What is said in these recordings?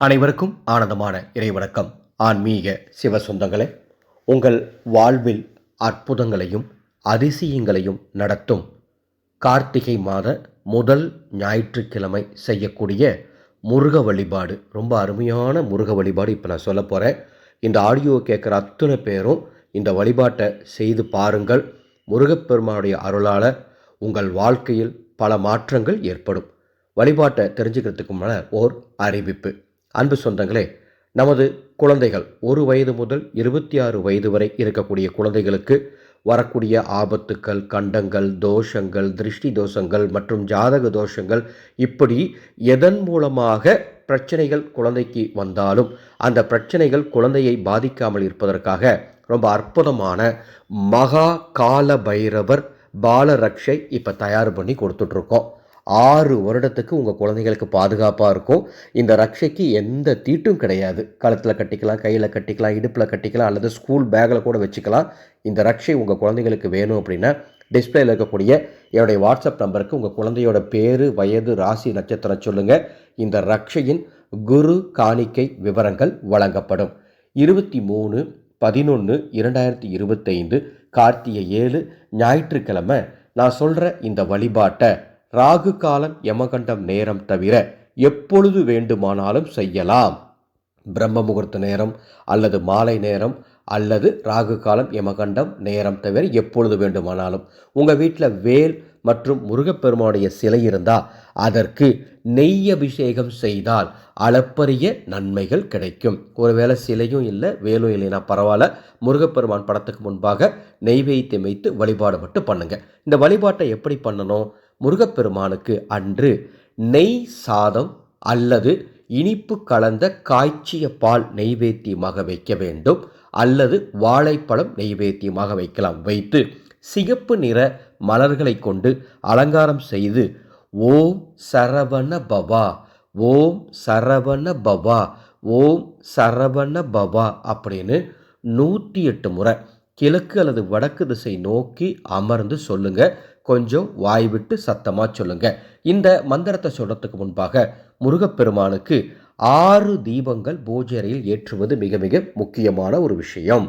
அனைவருக்கும் ஆனந்தமான இறைவணக்கம். ஆன்மீக சிவ சொந்தங்களே உங்கள் வாழ்வில் அற்புதங்களையும் அதிசயங்களையும் நடத்தும் கார்த்திகை மாத முதல் ஞாயிற்றுக்கிழமை செய்யக்கூடிய முருக வழிபாடு. ரொம்ப அருமையான முருக வழிபாடு இப்போ நான் சொல்ல போகிறேன் இந்த ஆடியோவை கேட்குற அத்தனை பேரும் இந்த வழிபாட்டை செய்து பாருங்கள். முருகப்பெருமானுடைய அருளால் உங்கள் வாழ்க்கையில் பல மாற்றங்கள் ஏற்படும். வழிபாட்டை தெரிஞ்சுக்கிறதுக்கு முன்னால் ஓர் அறிவிப்பு. அன்பு சொந்தங்களே நமது குழந்தைகள் ஒரு வயது முதல் இருபத்தி ஆறு வயது வரை இருக்கக்கூடிய குழந்தைகளுக்கு வரக்கூடிய ஆபத்துக்கள் கண்டங்கள் தோஷங்கள் திருஷ்டி தோஷங்கள் மற்றும் ஜாதக தோஷங்கள் இப்படி எதன் மூலமாக பிரச்சனைகள் குழந்தைக்கு வந்தாலும் அந்த பிரச்சனைகள் குழந்தையை பாதிக்காமல் இருப்பதற்காக ரொம்ப அற்புதமான மகா கால பைரவர் பாலரக்ஷை இப்போ தயார் பண்ணி கொடுத்துட்ருக்கோம். ஆறு வருடத்துக்கு உங்கள் குழந்தைகளுக்கு பாதுகாப்பாக இருக்கும். இந்த ரக்ஷைக்கு எந்த தீட்டும் கிடையாது. கழுத்தில் கட்டிக்கலாம் கையில் கட்டிக்கலாம் இடுப்பில் கட்டிக்கலாம் அல்லது ஸ்கூல் பேக்கில் கூட வச்சுக்கலாம். இந்த ரக்ஷை உங்கள் குழந்தைகளுக்கு வேணும் அப்படின்னா டிஸ்பிளேயில் இருக்கக்கூடிய என்னுடைய வாட்ஸ்அப் நம்பருக்கு உங்கள் குழந்தையோட பேர் வயது ராசி நட்சத்திரம் சொல்லுங்கள் இந்த ரக்ஷையின் குரு காணிக்கை விவரங்கள் வழங்கப்படும். இருபத்தி மூணு பதினொன்று இரண்டாயிரத்தி இருபத்தைந்து கார்த்திகை ஏழு ஞாயிற்றுக்கிழமை நான் சொல்கிற இந்த வழிபாட்டை ராகு காலம் யமகண்டம் நேரம் தவிர எப்பொழுது வேண்டுமானாலும் செய்யலாம். பிரம்ம முகூர்த்த நேரம் அல்லது மாலை நேரம் அல்லது ராகு காலம் யமகண்டம் நேரம் தவிர எப்பொழுது வேண்டுமானாலும். உங்கள் வீட்டில் வேல் மற்றும் முருகப்பெருமானுடைய சிலை இருந்தால் அதற்கு நெய் அபிஷேகம் செய்தால் அளப்பரிய நன்மைகள் கிடைக்கும். ஒருவேளை சிலையும் இல்லை வேலும் இல்லைன்னா பரவாயில்ல முருகப்பெருமான் படத்துக்கு முன்பாக நெய்வேத்தியம் வைத்து வழிபாடு மட்டும் பண்ணுங்கள் இந்த வழிபாட்டை எப்படி பண்ணணும்? முருகப்பெருமானுக்கு அன்று நெய் சாதம் அல்லது இனிப்பு கலந்த காய்ச்சிய பால் நெய்வேத்தியமாக வைக்க வேண்டும். அல்லது வாழைப்பழம் நெய்வேத்தியமாக வைக்கலாம். வைத்து சிகப்பு நிற மலர்களை கொண்டு அலங்காரம் செய்து ஓம் சரவண பவா ஓம் சரவண பவா ஓம் சரவண பவா அப்படின்னு நூற்றி எட்டு முறை கிழக்கு அல்லது வடக்கு திசை நோக்கி அமர்ந்து சொல்லுங்க. கொஞ்சம் வாய் விட்டு சத்தமாக சொல்லுங்க. இந்த மந்திரத்தை சொல்றதுக்கு முன்பாக முருகப்பெருமானுக்கு ஆறு தீபங்கள் பூஜை அறையில் ஏற்றுவது மிக மிக முக்கியமான ஒரு விஷயம்.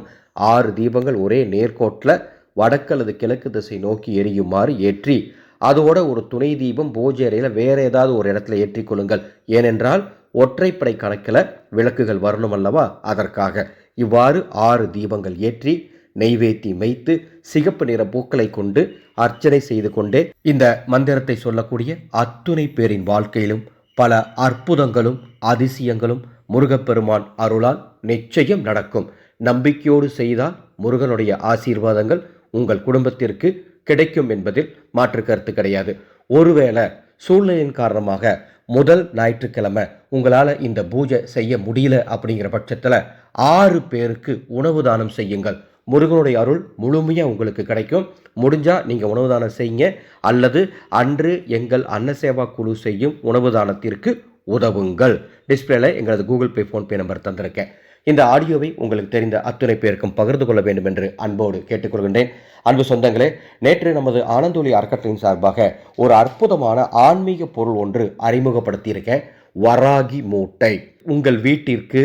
ஆறு தீபங்கள் ஒரே நேர்கோட்டில் வடக்கு அல்லது கிழக்கு திசை நோக்கி எரியுமாறு ஏற்றி அதோட ஒரு துணை தீபம் பூஜை அறையில் வேறு ஏதாவது ஒரு இடத்துல ஏற்றிக்கொள்ளுங்கள் ஏனென்றால் ஒற்றைப்படை கணக்கில் விளக்குகள் வரணும் அல்லவா? அதற்காக இவ்வாறு ஆறு தீபங்கள் ஏற்றி நெய்வேத்தி வைத்து சிகப்பு நிற பூக்களை கொண்டு அர்ச்சனை செய்து கொண்டே இந்த மந்திரத்தை சொல்லக்கூடிய அத்துணை பேரின் வாழ்க்கையிலும் பல அற்புதங்களும் அதிசயங்களும் முருகப்பெருமான் அருளால் நிச்சயம் நடக்கும். நம்பிக்கையோடு செய்தால் முருகனுடைய ஆசீர்வாதங்கள் உங்கள் குடும்பத்திற்கு கிடைக்கும் என்பதில் மாற்று கருத்து கிடையாது. ஒருவேளை சூழ்நிலையின் காரணமாக முதல் ஞாயிற்றுக்கிழமை உங்களால் இந்த பூஜை செய்ய முடியல அப்படிங்கிற பட்சத்தில் ஆறு பேருக்கு உணவு தானம் செய்யுங்கள். முருகனுடைய அருள் முழுமையாக உங்களுக்கு கிடைக்கும். முடிஞ்சால் நீங்கள் உணவு தானம் செய்யுங்க. அல்லது அன்று எங்கள் அன்னசேவா குழு செய்யும் உணவு தானத்திற்கு உதவுங்கள். டிஸ்பிளேல எங்களது கூகுள் பே ஃபோன்பே நம்பர் தந்திருக்கேன். இந்த ஆடியோவை உங்களுக்கு தெரிந்த அத்துணை பேருக்கும் பகிர்ந்து கொள்ள வேண்டும் என்று அன்போடு கேட்டுக்கொள்கின்றேன். அன்பு சொந்தங்களே நேற்று நமது ஆனந்தொலி அறக்கட்டளையின் சார்பாக ஒரு அற்புதமான ஆன்மீக பொருள் ஒன்று அறிமுகப்படுத்தியிருக்கேன். வராகி மூட்டை. உங்கள் வீட்டிற்கு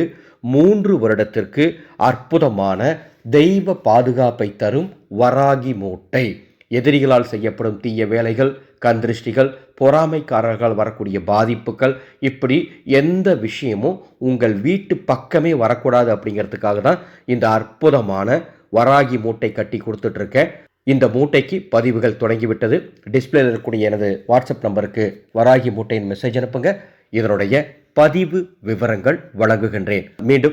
மூன்று வருடத்திற்கு அற்புதமான தெய்வ பாதுகாப்பை தரும் வராகி மூட்டை. எதிரிகளால் செய்யப்படும் தீய வேலைகள் கந்திருஷ்டிகள் பொறாமைக்காரர்கள் வரக்கூடிய பாதிப்புகள் இப்படி எந்த விஷயமும் உங்கள் வீட்டு பக்கமே வரக்கூடாது அப்படிங்கிறதுக்காக தான் இந்த அற்புதமான வராகி மூட்டை கட்டி கொடுத்துட்ருக்கேன். இந்த மூட்டைக்கு பதிவுகள் தொடங்கிவிட்டது. டிஸ்பிளேல இருக்கக்கூடிய எனது வாட்ஸ்அப் நம்பருக்கு வராகி மூட்டையின் மெசேஜ் அனுப்புங்க. இதனுடைய பதிவு விவரங்கள் வழங்குகின்றேன். மீண்டும்